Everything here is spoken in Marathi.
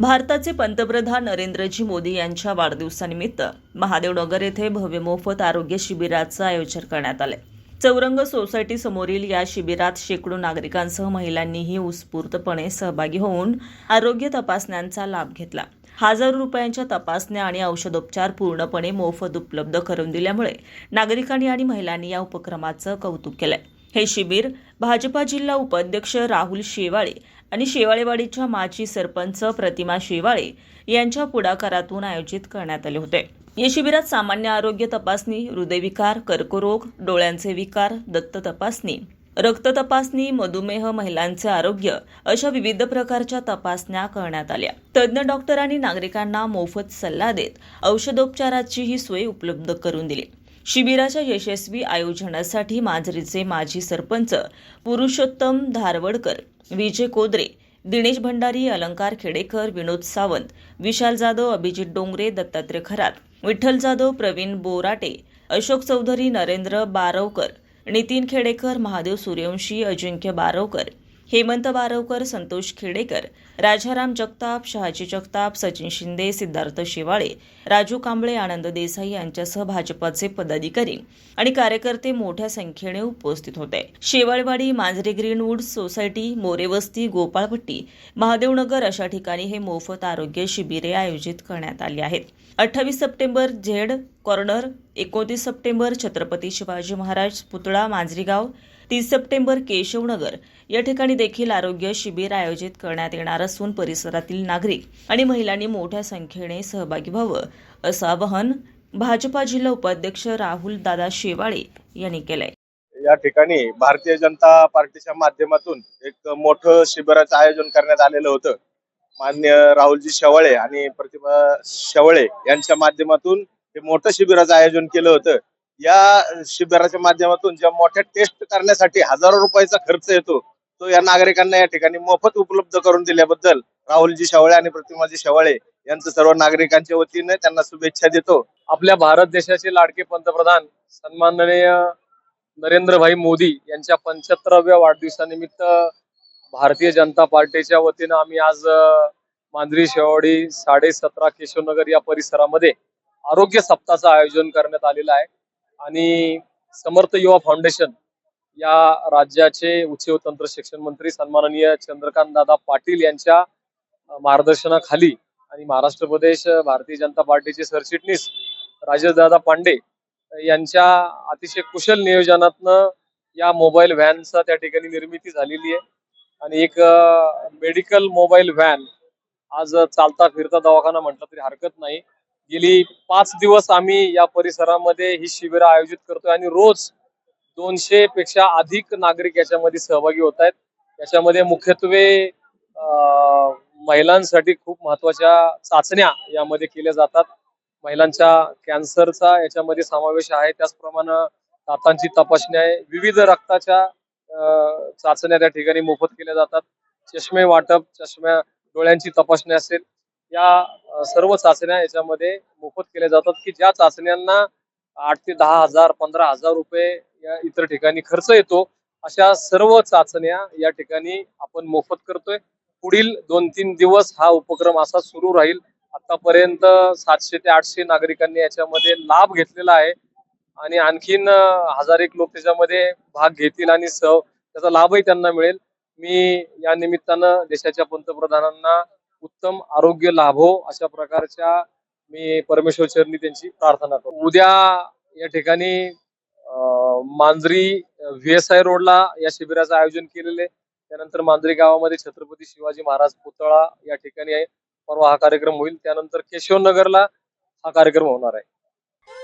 भारताचे पंतप्रधान नरेंद्रजी मोदी यांच्या वाढदिवसानिमित्त महादेवनगर येथे भव्य मोफत आरोग्य शिबिराचं आयोजन करण्यात आले चौरंग सोसायटी समोरील या शिबिरात शेकडो नागरिकांसह महिलांनीही उत्स्फूर्तपणे सहभागी होऊन आरोग्य तपासण्यांचा लाभ घेतला. हजारो रुपयांच्या तपासण्या आणि औषधोपचार पूर्णपणे मोफत उपलब्ध करून दिल्यामुळे नागरिकांनी आणि महिलांनी या उपक्रमाचं कौतुक केलंय. हे शिबिर भाजपा जिल्हा उपाध्यक्ष राहुल शेवाळे आणि शेवाळेवाडीच्या माजी सरपंच प्रतिमा शेवाळे यांच्या पुढाकारातून आयोजित करण्यात आले होते. या शिबिरात सामान्य आरोग्य तपासणी हृदयविकार कर्करोग डोळ्यांचे विकार दत्त तपासणी रक्त तपासणी मधुमेह महिलांचे आरोग्य अशा विविध प्रकारच्या तपासण्या करण्यात आल्या. तज्ज्ञ डॉक्टरांनी नागरिकांना मोफत सल्ला देत औषधोपचाराचीही सोय उपलब्ध करून दिली. शिबिराच्या यशस्वी आयोजनासाठी मांजरीचे माजी सरपंच पुरुषोत्तम धारवडकर विजय कोदरे दिनेश भंडारी अलंकार खेडेकर विनोद सावंत विशाल जाधव अभिजित डोंगरे दत्तात्रय खरात विठ्ठल जाधव प्रवीण बोराटे अशोक चौधरी नरेंद्र बारवकर नितीन खेडेकर महादेव सूर्यवंशी अजिंक्य बारवकर हेमंत बारवकर संतोष खेडेकर राजाराम जगताप शहाजी जगताप सचिन शिंदे सिद्धार्थ शेवाळे राजू कांबळे आनंद देसाई यांच्यासह भाजपाचे पदाधिकारी आणि कार्यकर्ते मोठ्या संख्येने उपस्थित होते. शेवाळवाडी मांजरे ग्रीनवूड सोसायटी मोरेवस्ती गोपाळपट्टी महादेवनगर अशा ठिकाणी हे मोफत आरोग्य शिबिरे आयोजित करण्यात आली आहेत. अठ्ठावीस सप्टेंबर झेड कॉर्नर एकोणतीस सप्टेंबर छत्रपती शिवाजी महाराज पुतळा मांजरीगाव तीस सप्टेंबर केशवनगर. या ठिकाणी देखील आरोग्य शिबिर आयोजित करण्यात येणार असून परिसरातील नागरिक आणि महिलांनी मोठ्या संख्येने सहभागी व्हावं असं आवाहन भाजपा जिल्हा उपाध्यक्ष राहुल दादा शेवाळे यांनी केलंय. या ठिकाणी भारतीय जनता पार्टीच्या माध्यमातून एक मोठं शिबिराचं आयोजन करण्यात आलेलं होतं. मान्य राहुलजी शेवाळे आणि प्रतिभा शेवाळे यांच्या माध्यमातून हे मोठं शिबिराचं आयोजन केलं होतं. या शिबिराच्या माध्यमातून ज्या मोठ्या टेस्ट करण्यासाठी हजारो रुपयाचा खर्च येतो तो या नागरिकांना या ठिकाणी मोफत उपलब्ध करून दिल्याबद्दल राहुलजी शेवाळे आणि प्रतिमाजी शेवाळे यांचं सर्व नागरिकांच्या वतीने त्यांना शुभेच्छा देतो. आपल्या भारत देशाचे लाडके पंतप्रधान सन्माननीय नरेंद्रभाई मोदी यांच्या पंच्याहत्तराव्या वाढदिवसानिमित्त भारतीय जनता पार्टीच्या वतीनं आम्ही आज मांजरी शेवाडी साडे सतरा केशवनगर या परिसरामध्ये आरोग्य सप्ताहाचं आयोजन करण्यात आलेलं आहे. आणि समर्थ युवा फाउंडेशन या राज्याचे उच्च व तंत्र शिक्षण मंत्री सन्माननीय चंद्रकांत दादा पाटील यांच्या मार्गदर्शनाखाली आणि महाराष्ट्र प्रदेश भारतीय जनता पार्टीचे सरचिटणीस राजेशदादा पांडे यांच्या अतिशय कुशल नियोजनातनं या मोबाईल व्हॅनचा त्या ठिकाणी निर्मिती झालेली आहे. आणि एक मेडिकल मोबाईल व्हॅन आज चालता फिरता दवाखाना म्हटलं तरी हरकत नाही. गेली पाच दिवस आम्ही या परिसरामध्ये ही शिबिरं आयोजित करतोय आणि रोज दोनशे पेक्षा अधिक नागरिक याच्यामध्ये सहभागी होत आहेत. याच्यामध्ये मुख्यत्वे महिलांसाठी खूप महत्त्वाच्या चाचण्या यामध्ये केल्या जातात. महिलांच्या कॅन्सरचा याच्यामध्ये समावेश आहे. त्याचप्रमाणे दातांची तपासणी आहे. विविध रक्ताच्या चाचण्या त्या ठिकाणी मोफत केल्या जातात. चष्मे वाटप चष्म्या डोळ्यांची तपासणी असेल. या सर्व चाचण्या याच्यामध्ये मोफत केल्या जातात की ज्या चाचण्यांना आठ ते दहा हजार पंधरा हजार रुपये या इतर ठिकाणी खर्च येतो अशा सर्व चाचण्या या ठिकाणी आपण मोफत करतोय. पुढील दोन तीन दिवस हा उपक्रम असा सुरू राहील. आतापर्यंत सातशे ते आठशे नागरिकांनी याच्यामध्ये लाभ घेतलेला आहे आणि आणखीन हजार एक लोक त्याच्यामध्ये भाग घेतील आणि सह त्याचा लाभही त्यांना मिळेल. मी या निमित्तानं देशाच्या पंतप्रधानांना उत्तम आरोग्य लाभो अशा प्रकारच्या मी परमेश्वर चरणी त्यांची प्रार्थना करतो. उद्या या ठिकाणी मांजरी व्ही एस आय रोडला या शिबिराचं आयोजन केलेले त्यानंतर मांजरी गावामध्ये छत्रपती शिवाजी महाराज पुतळा या ठिकाणी आहे. परवा हा कार्यक्रम होईल. त्यानंतर केशवनगरला हा कार्यक्रम होणार आहे.